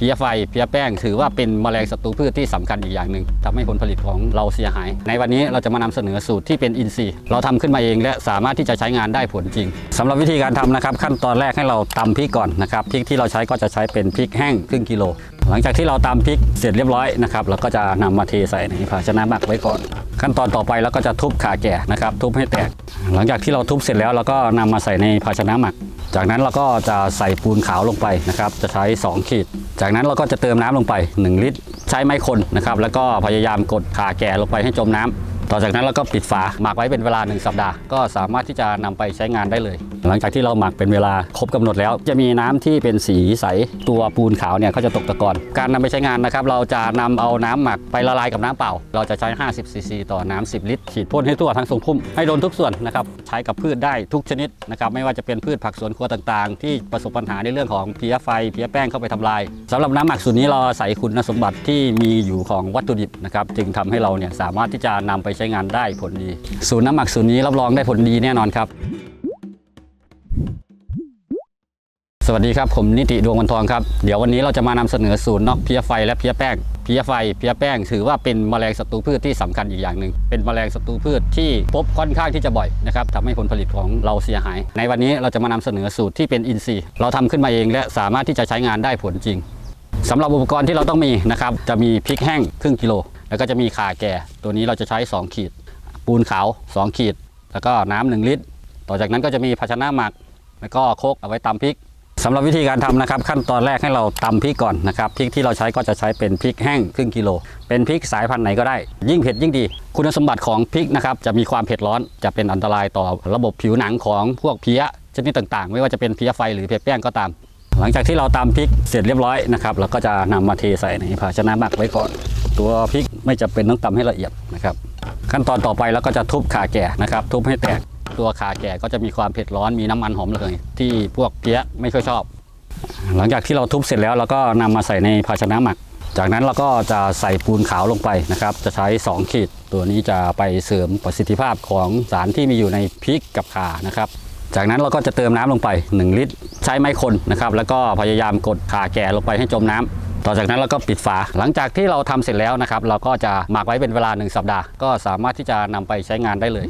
เพียไฟเพียแป้งถือว่าเป็นแมลงศัตรูพืชที่สำคัญอีกอย่างหนึ่งทำให้ผลผลิตของเราเสียหาย ในวันนี้เราจะมานำเสนอสูตรที่เป็นอินทรีย์ เราทำขึ้นมาเองและสามารถที่จะใช้งานได้ผลจริงสำหรับวิธีการทำนะครับ ขั้นตอนแรกให้เราตำพริกก่อนนะครับพริกที่เราใช้ก็จะใช้เป็นพริกแห้งครึ่งกิโล หลังจากที่เราตำพริกเสร็จเรียบร้อยนะครับเราก็จะนำมาเทใส่ในภาชนะหมักไว้ก่อน ขั้นตอนต่อไปเราก็จะทุบขาแก่นะครับทุบให้แตก หลังจากที่เราทุบเสร็จแล้วเราก็นำมาใส่ในภาชนะหมัก จากนั้นเราก็จะใส่ปูนขาวลงไปนะครับ จะใช้ 2 ขีด จากนั้นเราก็จะเติมน้ำลงไป 1 ลิตร ใช้ไม้คนนะครับ แล้วก็พยายามกดขาแก่ลงไปให้จมน้ำต่อจากนั้นเราก็ปิดฝาหมักไว้เป็นเวลา 1 สัปดาห์ ก็สามารถที่จะนำไปใช้งานได้เลย หลังจากที่เราหมักเป็นเวลาครบกำหนดแล้ว จะมีน้ำที่เป็นสีใสตัวปูนขาวเนี่ยเขาจะตกตะกอนการนำไปใช้งานนะครับ เราจะนำเอาน้ำหมักไปละลายกับน้ำเปล่า เราจะใช้ 50ซีซีต่อน้ำ10 ลิตร ฉีดพ่นให้ทั่วทั้งทรงพุ่มให้โดนทุกส่วนนะครับใช้กับพืชได้ทุกชนิดนะครับไม่ว่าจะเป็นพืชผักสวนครัวต่างๆ ที่ประสบปัญหาในเรื่องของเพลี้ยไฟเพลี้ยแป้งเข้าไปทำลายสำหรับน้ำหมักสูตรนี้เราอาศัยคุณสมบัติที่มีอยู่ของวัตถุดิบนะครับจึงทำให้เราเนี่ยสามารถที่จะนำไปใช้งานได้ผลดี สูตรน้ำหมักสูตรนี้รับรองได้ผลดีแน่นอนครับ สวัสดีครับ ผมนิติดวงวันทองครับ เดี๋ยววันนี้เราจะมานำเสนอสูตรนอกเพี้ยไฟและเพี้ยแป้งเพี้ยไฟเพี้ยแป้งถือว่าเป็นแมลงศัตรูพืชที่สำคัญอีกอย่างหนึ่งเป็นแมลงศัตรูพืชที่พบค่อนข้างที่จะบ่อยนะครับทำให้ผลผลิตของเราเสียหาย ในวันนี้เราจะมานำเสนอสูตรที่เป็นอินทรีย์ เราทำขึ้นมาเองและสามารถที่จะใช้งานได้ผลจริงสำหรับอุปกรณ์ที่เราต้องมีนะครับจะมีพริกแห้งครึ่งกิโล แล้วก็จะมีข่าแก่ ตัวนี้เราจะใช้ 2 ขีด ปูนขาว 2 ขีด แล้วก็น้ำหนึ่งลิตร ต่อจากนั้นก็จะมีภาชนะหมัก แล้วก็โคกเอาไว้ตำพริก สำหรับวิธีการทำนะครับ ขั้นตอนแรกให้เราตำพริกก่อนนะครับพริกที่เราใช้ก็จะใช้เป็นพริกแห้งครึ่งกิโล เป็นพริกสายพันธุ์ไหนก็ได้ ยิ่งเผ็ดยิ่งดี คุณสมบัติของพริกนะครับจะมีความเผ็ดร้อนจะเป็นอันตรายต่อระบบผิวหนังของพวกเพี้ยชนิดต่างๆ ไม่ว่าจะเป็นเพี้ยไฟหรือเพี้ยแป้งก็ตาม หลังจากที่เราตำพริกเสร็จเรียบร้อยนะครับเราก็จะนำมาเทใส่ในภาชนะหมักไว้ก่อน ตัวพริกไม่จำเป็นต้องตำให้ละเอียดนะครับขั้นตอนต่อไปเราก็จะทุบขาแก่นะครับทุบให้แตก ตัวขาแก่ก็จะมีความเผ็ดร้อนมีน้ำมันหอมระเหยที่พวกเพี้ยไม่ค่อยชอบ หลังจากที่เราทุบเสร็จแล้วเราก็นำมาใส่ในภาชนะหมัก จากนั้นเราก็จะใส่ปูนขาวลงไปนะครับ จะใช้ 2 ขีด ตัวนี้จะไปเสริมประสิทธิภาพของสารที่มีอยู่ในพริกกับข่านะครับจากนั้นเราก็จะเติมน้ำลงไป 1 ลิตร ใช้ไม้คนนะครับ แล้วก็พยายามกดขาแก่ลงไปให้จมน้ำต่อจากนั้นเราก็ปิดฝา หลังจากที่เราทำเสร็จแล้วนะครับ เราก็จะหมักไว้เป็นเวลา 1 สัปดาห์ ก็สามารถที่จะนำไปใช้งานได้เลย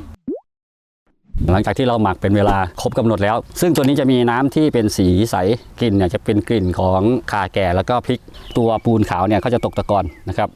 หลังจากที่เราหมักเป็นเวลาครบกำหนดแล้ว ซึ่งตัวนี้จะมีน้ำที่เป็นสีใสกลิ่นเนี่ยจะเป็นกลิ่นของข่าแก่แล้วก็พริกตัวปูนขาวเนี่ยเขาจะตกตะกอนนะครับ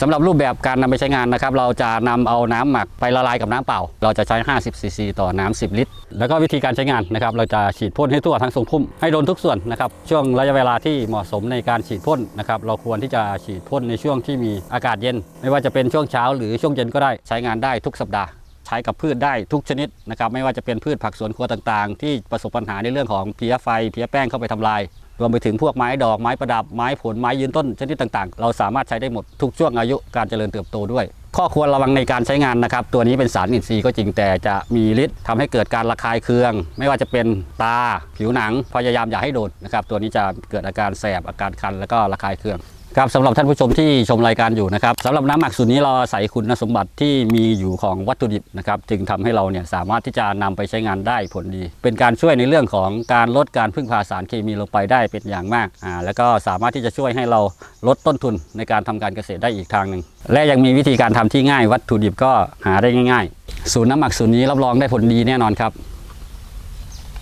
สำหรับรูปแบบการนำไปใช้งานนะครับ เราจะนำเอาน้ำหมักไปละลายกับน้ำเปล่า เราจะใช้ 50 ซีซีต่อน้ำ10 ลิตร แล้วก็วิธีการใช้งานนะครับ เราจะฉีดพ่นให้ทั่วทั้งทรงพุ่มให้โดนทุกส่วนนะครับ ช่วงระยะเวลาที่เหมาะสมในการฉีดพ่นนะครับ เราควรที่จะฉีดพ่นในช่วงที่มีอากาศเย็น ไม่ว่าจะเป็นช่วงเช้าหรือช่วงเย็นก็ได้ ใช้งานได้ทุกสัปดาห์ ใช้กับพืชได้ทุกชนิดนะครับไม่ว่าจะเป็นพืชผักสวนครัวต่างๆ ที่ประสบปัญหาในเรื่องของเพลี้ยไฟเพลี้ยแป้งเข้าไปทำลาย รวมไปถึงพวกไม้ดอกไม้ประดับไม้ผลไม้ยืนต้นชนิดต่างๆ เราสามารถใช้ได้หมดทุกช่วงอายุการเจริญเติบโตด้วย ข้อควรระวังในการใช้งานนะครับ ตัวนี้เป็นสารอินทรีย์ก็จริงแต่จะมีฤทธิ์ทำให้เกิดการระคายเคือง ไม่ว่าจะเป็นตา ผิวหนังพยายามอย่าให้โดนนะครับตัวนี้จะเกิดอาการแสบอาการคันแล้วก็ระคายเคือง ครับสำหรับท่านผู้ชมที่ชมรายการอยู่นะครับสำหรับน้ำหมักสูตรนี้เราอาศัยคุณสมบัติที่มีอยู่ของวัตถุดิบนะครับจึงทำให้เราเนี่ยสามารถที่จะนำไปใช้งานได้ผลดี เป็นการช่วยในเรื่องของการลดการพึ่งพาสารเคมีลงไปได้เป็นอย่างมากอ่าแล้วก็สามารถที่จะช่วยให้เราลดต้นทุนในการทำการเกษตรได้อีกทางหนึ่งและยังมีวิธีการทำที่ง่าย วัตถุดิบก็หาได้ง่าย ๆ สูตรน้ำหมักสูตรนี้รับรองได้ผลดีแน่นอนครับ